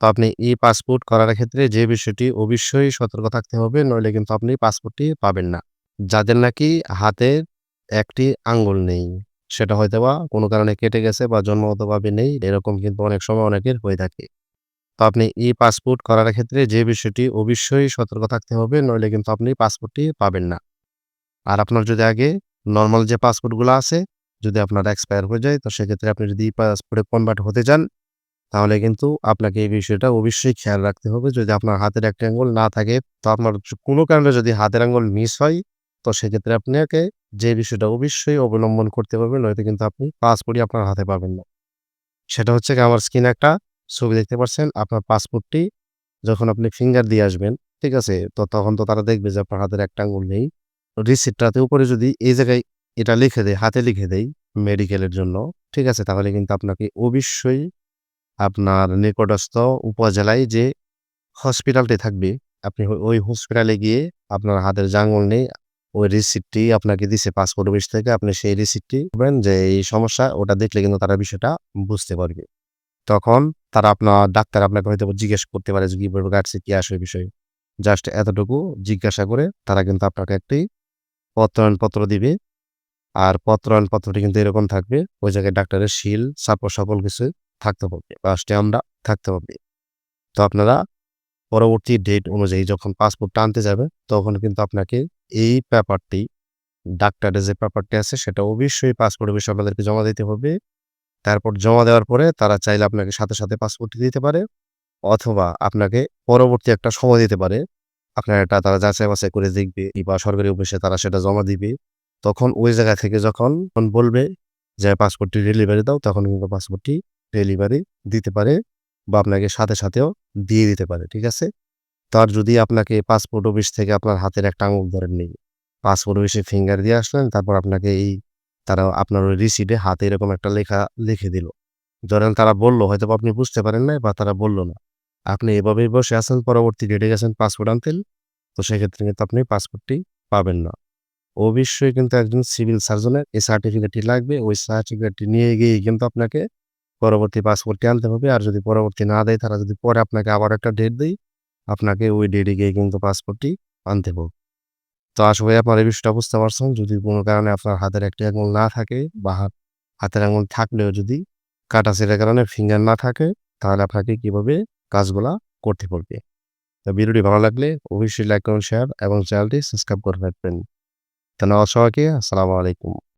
তো আপনি ই পাসপোর্ট করার ক্ষেত্রে যে বিষয়টি অবশ্যই সতর্ক থাকতে হবে নইলে কিন্তু আপনি পাসপোর্টটি পাবেন না। যাদের নাকি হাতের একটি আঙ্গুল নেই, সেটা হয়তো বা কোনো কারণে কেটে গেছে বা জন্মগতভাবে নেই, এরকম কিন্তু অনেক সময় অনেকের হয়ে থাকে। তো আপনি ই পাসপোর্ট করার ক্ষেত্রে যে বিষয়টি অবশ্যই সতর্ক থাকতে হবে নইলে কিন্তু আপনি পাসপোর্টটি পাবেন না। আর আপনার যদি আগে নর্মাল যে পাসপোর্টগুলো আছে, যদি আপনার এক্সপায়ার হয়ে যায় তো সেক্ষেত্রে আপনি যদি পাসপোর্টে কনভার্ট হতে চান, তাহলে কিন্তু আপনাকে এই বিষয়টা অবশ্যই খেয়াল রাখতে হবে। যদি আপনার হাতের একটা আঙ্গুল না থাকে, তো আপনার কোনো কারণে যদি হাতের আঙ্গুল মিস হয়, তো সেক্ষেত্রে আপনাকে যে বিষয়টা অবশ্যই অবলম্বন করতে হবে নয়তো কিন্তু আপনি পাসপোর্টই আপনার হাতে পাবেন না। সেটা হচ্ছে গিয়ে আমার স্ক্রিনে একটা ছবি দেখতে পাচ্ছেন। আপনার পাসপোর্টটি যখন আপনি ফিঙ্গার দিয়ে আসবেন, ঠিক আছে? তো তখন তো তারা দেখবে যে আপনার হাতের একটা আঙ্গুল নেই। রিসিপ্টটাতে উপরে যদি এই জায়গায় এটা লিখে দেয়, হাতে লিখে দেয় মেডিকেলের জন্য, ঠিক আছে? তাহলে কিন্তু আপনাকে অবশ্যই আপনার নিকটস্থ উপজেলায় যে হসপিটালটি থাকবে, আপনি ওই হসপিটালে গিয়ে আপনার হাতের জাঙ্গল নেই, ওই রিসিপ্টটি আপনাকে দিছে পাসপোর্ট অফিস থেকে। আপনি সেই রিসিপ্টটি দিবেন যে এই সমস্যা, ওটা দেখলে কিন্তু তারা বিষয়টা বুঝতে পারবে। তখন তারা আপনার ডাক্তার আপনাকে হয়তো জিজ্ঞেস করতে পারে যে কীভাবে কাটছে, কি আসে বিষয়। জাস্ট এতটুকু জিজ্ঞাসা করে তারা কিন্তু আপনাকে একটি প্রত্যয়নপত্র দিবে। আর প্রত্যয়নপত্রটি কিন্তু এরকম থাকবে, ওই জায়গায় ডাক্তারের সিল, সাপোজ সকল কিছু থাকতে হবে বা স্ট্যাম্পটা থাকতে হবে। তো আপনারা পরবর্তী ডেট অনুযায়ী যখন পাসপোর্ট টানতে যাবে তখন কিন্তু আপনাকে এই পেপারটি, ডাক্তারের যে পেপারটি আছে সেটা অবশ্যই পাসপোর্ট অফিসে আপনাদেরকে জমা দিতে হবে। তারপর জমা দেওয়ার পরে তারা চাইলে আপনাকে সাথে, সাথে পাসপোর্টটি দিতে পারে অথবা আপনাকে পরবর্তী একটা সময় দিতে পারে। আপনার এটা তারা যাচাই-বাছাই করে দেখবে বা সরকারি অফিসে তারা সেটা জমা দিবে। তখন ওই জায়গা থেকে যখন বলবে যে পাসপোর্টটি ডেলিভারি দাও, তখন কিন্তু পাসপোর্টটি ডেলিভারি দিতে পারে বা আপনাকে সাথে, সাথেও দিয়ে দিতে পারে। ঠিক আছে? তার যদি আপনাকে পাসপোর্ট অফিস থেকে আপনার হাতের একটা আঙুল ধরেন নেই, পাসপোর্ট অফিসে ফিঙ্গার দিয়ে আসলেন, তারপর আপনাকে এই তারা আপনার ওই রিসিটে হাতে এরকম একটা লেখা লিখে দিল। ধরেন তারা বলল হয়তো আপনি বুঝতে পারেন নাই বা তারা বলল না। আপনি এভাবেই বসে আছেন, পরবর্তী ডেটে গেছেন পাসপোর্ট আনতে, তো সেক্ষেত্রে কিন্তু আপনি পাসপোর্টটি পাবেন না। অবশ্যই কিন্তু একজন সিভিল সার্জনের এই সার্টিফিকেটটি লাগবে। ওই সার্টিফিকেটটি নিয়ে গিয়েই কিন্তু আপনাকে পরবর্তী পাসপোর্টটি আনতে হবে। আর যদি পরবর্তী না দেয়, তারা যদি পরে আপনাকে আবার একটা ডেট দেয়, আপনাকে ওই ডেটে গিয়ে কিন্তু পাসপোর্টটি আনতে হবে। তো করি আপনারা এই বিষয়টা বুঝতে পারছেন। যদি কোনো কারণে আপনার হাতের একটি আঙ্গুল না থাকে বা হাত হাতের আঙ্গুল থাকলেও যদি কাটা-ছেঁড়ার কারণে ফিঙ্গার না থাকে, তাহলে আপনাকে কীভাবে কাজগুলা করতে পারবে। তো ভিডিওটি ভালো লাগলে অবশ্যই লাইক করুন, শেয়ার এবং চ্যানেলটি সাবস্ক্রাইব করে রাখবেন। ধন্যবাদ সবাইকে। আসসালামু আলাইকুম।